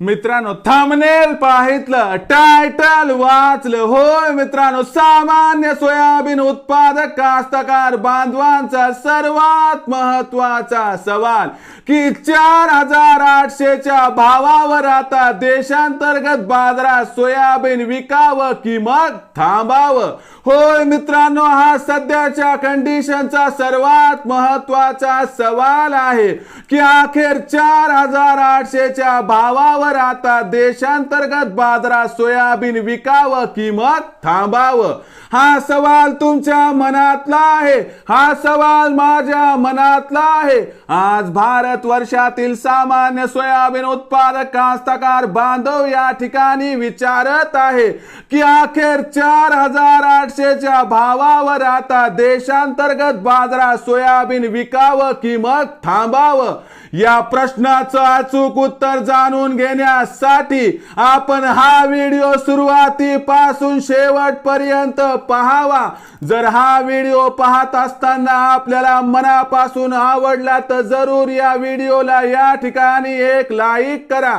मित्रांनो थांबनेल पाहितलं टायटल वाचलं. होय मित्रांनो सामान्य सोयाबीन उत्पादक कास्तकार बांधवांचा सर्वात महत्त्वाचा सवाल की चार हजार आठशेच्या भावावर आता देशांतर्गत बाजारात सोयाबीन विकावं की मग थांबावं? होय मित्रांनो हा सध्याच्या कंडिशनचा सर्वात महत्त्वाचा सवाल आहे की अखेर चार हजार आठशेच्या भावावर आता देशांतर्गत बाजारात सोयाबीन विकावं किंमत थांबावं? हा सवाल तुमच्या मनातला आहे. हा सवाल माझ्या मनातला आहे. आज भारत वर्षातील सामान्य सोयाबीन उत्पादक कास्तकार बांधव या ठिकाणी विचारत आहे की अखेर चार हजार सुरक्षेच्या भावावर आता देशांतर्गत बाजारात सोयाबीन विकावं की मग थांबावं? या प्रश्नाचं अचूक उत्तर जाणून घेण्यासाठी आपण हा व्हिडिओ सुरुवातीपासून शेवटपर्यंत पहावा. जर हा व्हिडिओ पाहत असताना आपल्याला मनापासून आवडला तर जरूर या व्हिडिओला या ठिकाणी एक लाईक करा.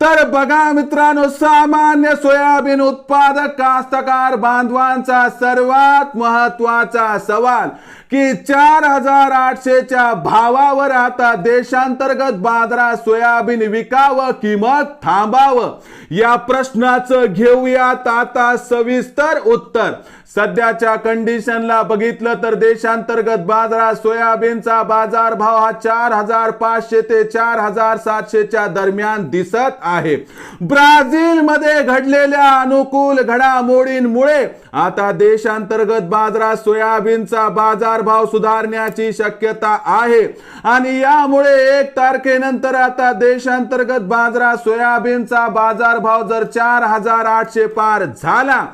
तर बघा मित्रांनो सामान्य सोयाबीन उत्पादक कास्तकार बांधवांचा सर्वात महत्त्वाचा सवाल की चार हजार आठशेच्या भावावर आता देशांतर्गत बाजारात सोयाबीन विकावं किंमत थांबावं? या प्रश्नाचं घेऊयात आता सविस्तर उत्तर. सध्याच्या कंडिशनला बघितलं तर देशांतर्गत बाजारात सोयाबीनचा बाजार भाव हा चार हजार पाचशे ते चार हजार सातशेच्या दरम्यान दिसत आहे. ब्राझीलमध्ये घडलेल्या अनुकूल घडामोडींमुळे आता देशांतर्गत बाजारात सोयाबीनचा बाजारभाव सुधारण्याची शक्यता आहे. आणि यामुळे एक तारखेनंतर आता देशांतर्गत बाजारात सोयाबीनचा बाजारभाव जर चार हजार आठशे पार झाला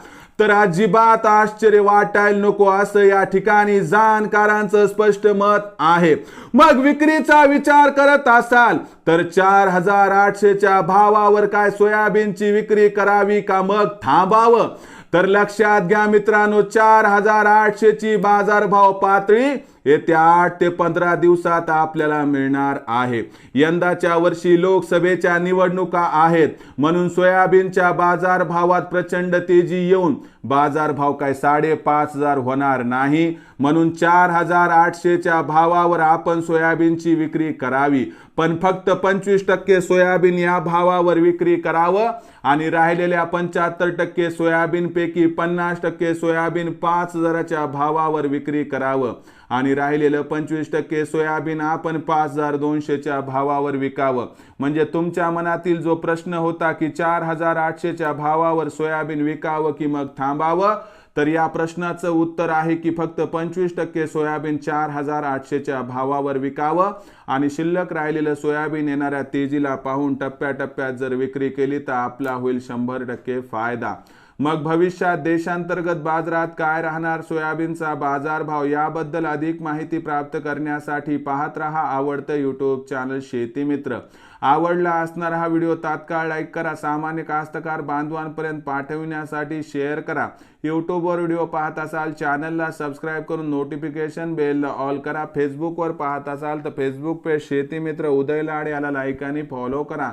तर अजिबात आश्चर्य वाटायला नको असं या ठिकाणी जाणकारांचं स्पष्ट मत आहे. मग विक्रीचा विचार करत असाल तर चार हजार आठशेच्या भावावर काय सोयाबीनची विक्री करावी का मग? थांबावं. तर लक्षात घ्या मित्रांनो चार हजार आठशेची बाजारभाव पातळी येत्या आठ ते पंधरा दिवसात आपल्याला मिळणार आहे. यंदाच्या वर्षी लोकसभेच्या निवडणुका आहेत. म्हणून सोयाबीनच्या बाजारभावात प्रचंड तेजी येऊन बाजारभाव काय साडेपाच हजार होणार नाही. म्हणून चार हजार आठशेच्या भावावर आपण सोयाबीनची विक्री करावी. पण फक्त पंचवीस टक्के सोयाबीन या भावावर विक्री करावं आणि राहिलेल्या पंच्याहत्तर टक्के सोयाबीनपैकी पन्नास टक्के सोयाबीन पाच हजाराच्या भावावर विक्री करावं. आणि राहिलेलं पंचवीस टक्के सोयाबीन आपण पाच हजार दोनशेच्या भावावर विकावं. म्हणजे तुमच्या मनातील जो प्रश्न होता की चार हजार आठशेच्या भावावर सोयाबीन विकावं की मग थांबावं तर या प्रश्नाचं उत्तर आहे की फक्त पंचवीस टक्के सोयाबीन चार हजार आठशेच्या भावावर विकावं आणि शिल्लक राहिलेलं सोयाबीन येणाऱ्या तेजीला पाहून टप्प्याटप्प्यात जर विक्री केली तर आपला होईल शंभर टक्के फायदा. मग भविष्यात देशांतर्गत बाजारात काय राहणार? सोयाबीनचा बाजारभाव याबद्दल अधिक माहिती प्राप्त करण्यासाठी पाहत रहा आवडतं यूट्यूब चॅनल शेती मित्र. आवडला असणारा हा व्हिडिओ तात्काळ लाईक करा. सामान्य कास्तकार बांधवांपर्यंत पाठविण्यासाठी शेअर करा. यूट्यूबवर व्हिडिओ पाहत असाल चॅनलला सबस्क्राईब करून नोटिफिकेशन बेलला ऑल करा. फेसबुकवर पाहत असाल तर फेसबुक पेज शेती मित्र उदय लाड याला लाईक आणि फॉलो करा.